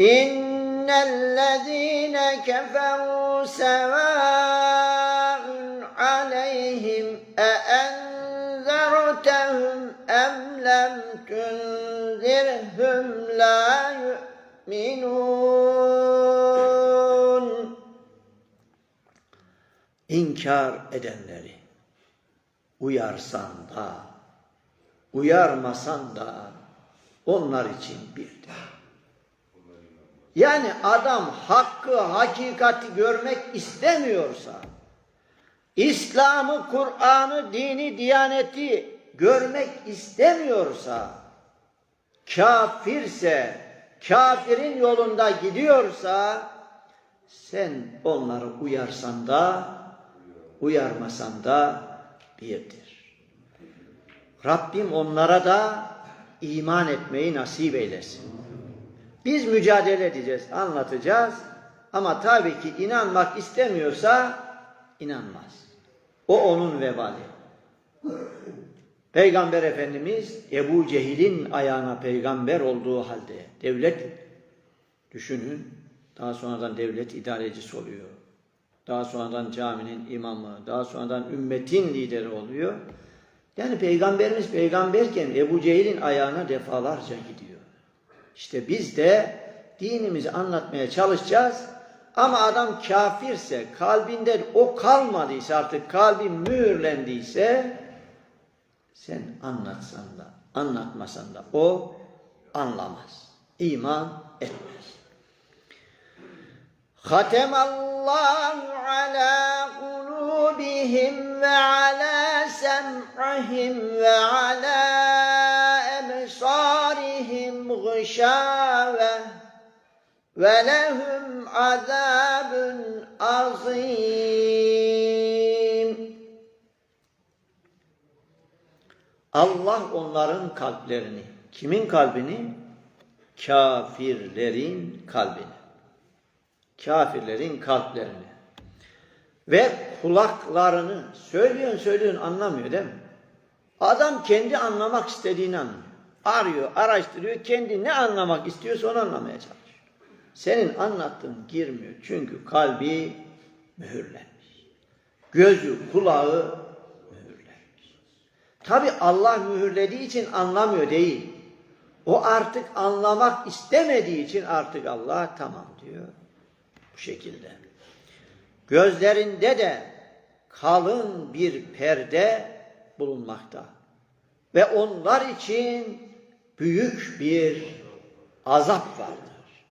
İnnellezîne keferû sevâun aleyhim e enzertehum em lem tunzirhum la yu'minun. İnkar edenleri uyarsan da, uyarmasan da onlar için birdir. Yani adam hakkı, hakikati görmek istemiyorsa, İslam'ı, Kur'an'ı, dini, diyaneti görmek istemiyorsa, kafirse, kafirin yolunda gidiyorsa, sen onları uyarsan da, uyarmasan da birdir. Rabbim onlara da iman etmeyi nasip eylesin. Biz mücadele edeceğiz, anlatacağız. Ama tabii ki inanmak istemiyorsa inanmaz. O onun vebali. Peygamber Efendimiz Ebu Cehil'in ayağına peygamber olduğu halde devlet düşünün daha sonradan devlet idarecisi oluyor. Daha sonradan caminin imamı, daha sonradan ümmetin lideri oluyor. Yani peygamberimiz peygamberken Ebu Cehil'in ayağına defalarca gidiyor. İşte biz de dinimizi anlatmaya çalışacağız. Ama adam kafirse, kalbinde o kalmadıysa artık kalbi mühürlendiyse sen anlatsan da, anlatmasan da o anlamaz. İman etmez. Hatemallahu ala kulubihim ve ala sem'ihim ve ve lehum azabun azim. Allah onların kalplerini, kimin kalbini? Kafirlerin kalbini. Kafirlerin kalplerini. Ve kulaklarını söylüyorsun söylüyorsun anlamıyor değil mi? Adam kendi anlamak istediğini anlıyor. Arıyor, araştırıyor, kendi ne anlamak istiyorsa onu anlamaya çalışıyor. Senin anlattığın girmiyor. Çünkü kalbi mühürlenmiş. Gözü, kulağı mühürlenmiş. Tabi Allah mühürlediği için anlamıyor değil. O artık anlamak istemediği için artık Allah tamam diyor. Bu şekilde. Gözlerinde de kalın bir perde bulunmakta. Ve onlar için büyük bir azap vardır.